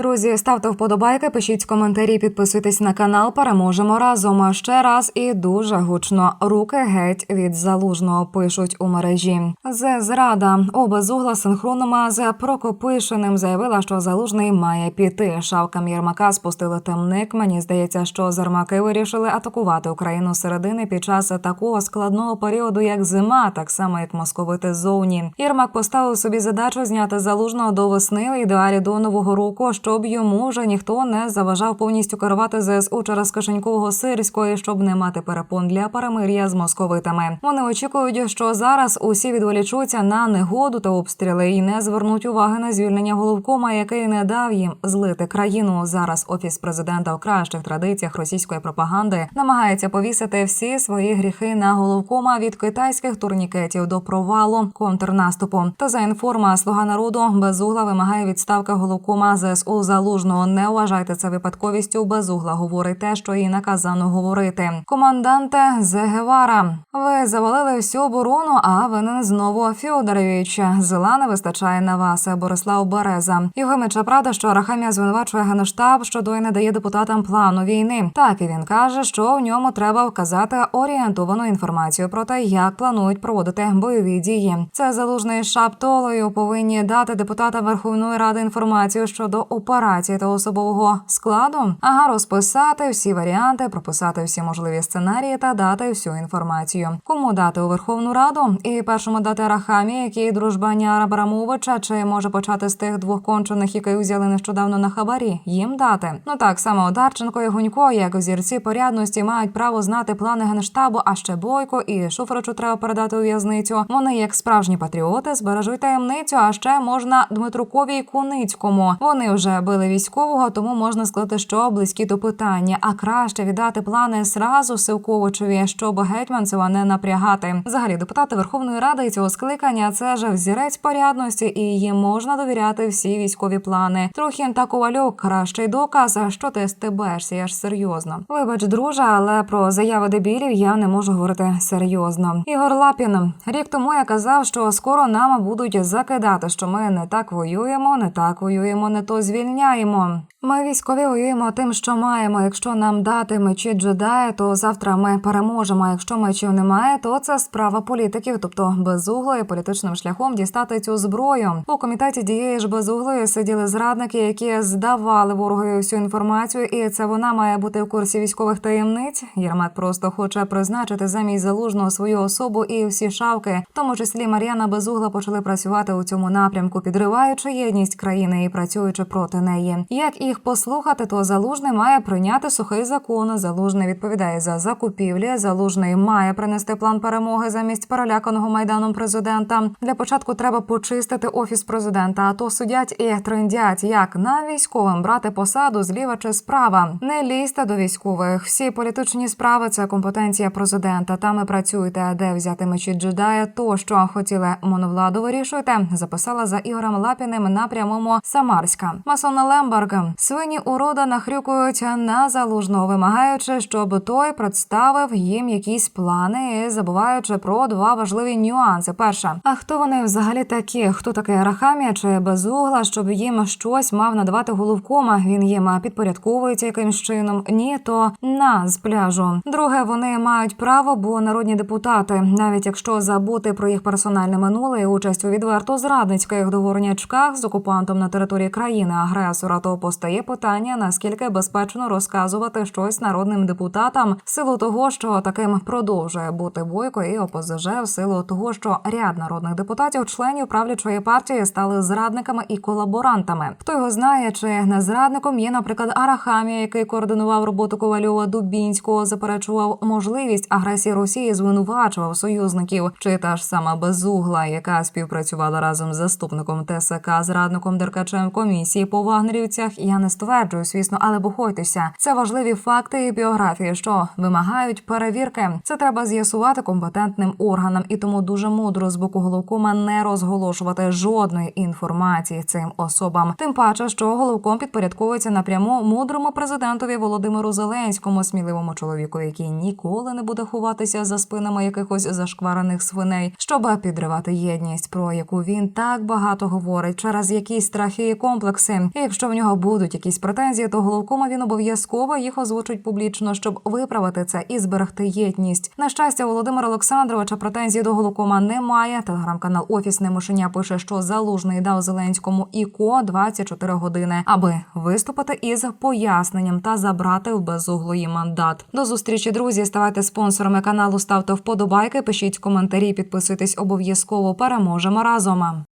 Друзі, ставте вподобайки, пишіть коментарі, підписуйтесь на канал. Переможемо разом. Ще раз і дуже гучно. Руки геть від залужного пишуть у мережі. З зрада обезугла синхронно з Прокопишиним заявила, що залужний має піти. Шавкам Єрмака спустили темник. Мені здається, що зермаки вирішили атакувати Україну середини під час такого складного періоду, як зима, так само як московити ззовні. Єрмак поставив собі задачу зняти залужного до весни, в ідеалі до нового року, щоб йому вже ніхто не заважав повністю керувати ЗСУ через кишенькового сирського, щоб не мати перепон для перемир'я з московитами. Вони очікують, що зараз усі відволічуться на негоду та обстріли і не звернуть уваги на звільнення головкома, який не дав їм злити країну. Зараз офіс президента в кращих традиціях російської пропаганди намагається повісити всі свої гріхи на головкома від китайських турнікетів до провалу контрнаступу. Та за інформа слуга народу безугла вимагає відставки головкома ЗСУ залужного. Не вважайте це випадковістю. Безугла говорить те, що їй наказано говорити. Команданте Зегевара, ви завалили всю оборону, а винен знову Фьодорович. Зла не вистачає на вас. Борислав Береза. Євгемича правда, що Арахамія звинувачує генштаб, що той не дає депутатам плану війни. Так і він каже, що в ньому треба вказати орієнтовану інформацію про те, як планують проводити бойові дії. Це залужний шаптолою повинні дати депутатам Верховної Ради інформацію щодо операції та особового складу, ага, розписати всі варіанти, прописати всі можливі сценарії та дати всю інформацію. Кому дати у Верховну Раду і першому дати Арахамі, який дружбаня Абрамовича, чи може почати з тих двох кончених, яких взяли нещодавно на хабарі, їм дати. Ну так само Одарченко і Гунько, як зірці порядності, мають право знати плани генштабу, а ще Бойко і Шуфричу треба передати у в'язницю. Вони, як справжні патріоти, збережуть таємницю. А ще можна Дмитрукові і Куницькому. Вони вже били військового, тому можна сказати, що близькі до питання. А краще віддати плани зразу Сивковичеві, щоб гетьманцева не напрягати. Взагалі, депутати Верховної Ради цього скликання це ж взірець порядності, і їм можна довіряти всі військові плани. Трохін та ковальок кращий доказ. Що ти стебешся? Я ж серйозно. Вибач, друже, але про заяви дебілів я не можу говорити серйозно. Ігор Лапін рік тому я казав, що скоро нам будуть закидати, що ми не так воюємо, не так воюємо, не то звільняємо припиняємо ми військові воюємо тим, що маємо. Якщо нам дати мечі джедая, то завтра ми переможемо. Якщо мечів немає, то це справа політиків, тобто безуглої політичним шляхом дістати цю зброю. У комітеті дієї ж безуглої сиділи зрадники, які здавали ворогові всю інформацію, і це вона має бути в курсі військових таємниць. Єрмак просто хоче призначити замість залужного свою особу і всі шавки, в тому числі Мар'яна Безугла, почали працювати у цьому напрямку, підриваючи єдність країни і працюючи проти неї. Як їх послухати, то залужний має прийняти сухий закон. Залужний відповідає за закупівлі. Залужний має принести план перемоги замість переляканого майданом президента. Для початку треба почистити офіс президента. А то судять і трендять, як на військовим брати посаду зліва чи справа. Не лізьте до військових. Всі політичні справи це компетенція президента. Там і працюйте, де взяти мечі джедая. То що хотіли моновладу вирішуйте. Записала за Ігорем Лапіним на прямому Самарська. Масона Лемберг. Свині урода нахрюкують на залужного, вимагаючи, щоб той представив їм якісь плани, забуваючи про два важливі нюанси. Перша, а хто вони взагалі такі? Хто такий Арахамія чи безугла, щоб їм щось мав надавати головкома? Він їм підпорядковується якимсь чином. Ні, то на з пляжу. Друге, вони мають право, бо народні депутати, навіть якщо забути про їх персональне минуле і участь у відверто зрадницьких договорнячках з окупантом на території країни агресора, то постає питання, наскільки безпечно розказувати щось народним депутатам в силу того, що таким продовжує бути бойко і ОПЗЖ, в силу того, що ряд народних депутатів, членів правлячої партії, стали зрадниками і колаборантами. Хто його знає, чи не зрадником є, наприклад, Арахамія, який координував роботу Ковальова Дубінського, заперечував можливість агресії Росії, звинувачував союзників, чи та ж сама безугла, яка співпрацювала разом з заступником ТСК, зрадником Деркачем комісії по вагнерівцях. Я не стверджую, звісно, але бухойтеся. Це важливі факти і біографії, що вимагають перевірки. Це треба з'ясувати компетентним органам, і тому дуже мудро з боку головкома не розголошувати жодної інформації цим особам. Тим паче, що головком підпорядковується напряму мудрому президентові Володимиру Зеленському, сміливому чоловіку, який ніколи не буде ховатися за спинами якихось зашкварених свиней, щоб підривати єдність, про яку він так багато говорить через якісь страхи і комплекси. І якщо в нього будуть будуть якісь претензії, то головкома він обов'язково їх озвучить публічно, щоб виправити це і зберегти єдність. На щастя, Володимира Олександровича претензій до головкома немає. Телеграм-канал Офісне мишеня пише, що залужний дав Зеленському ІКО 24 години, аби виступити із поясненням та забрати в безуглої мандат. До зустрічі, друзі. Ставайте спонсорами каналу, ставте вподобайки, пишіть коментарі, підписуйтесь обов'язково. Переможемо разом.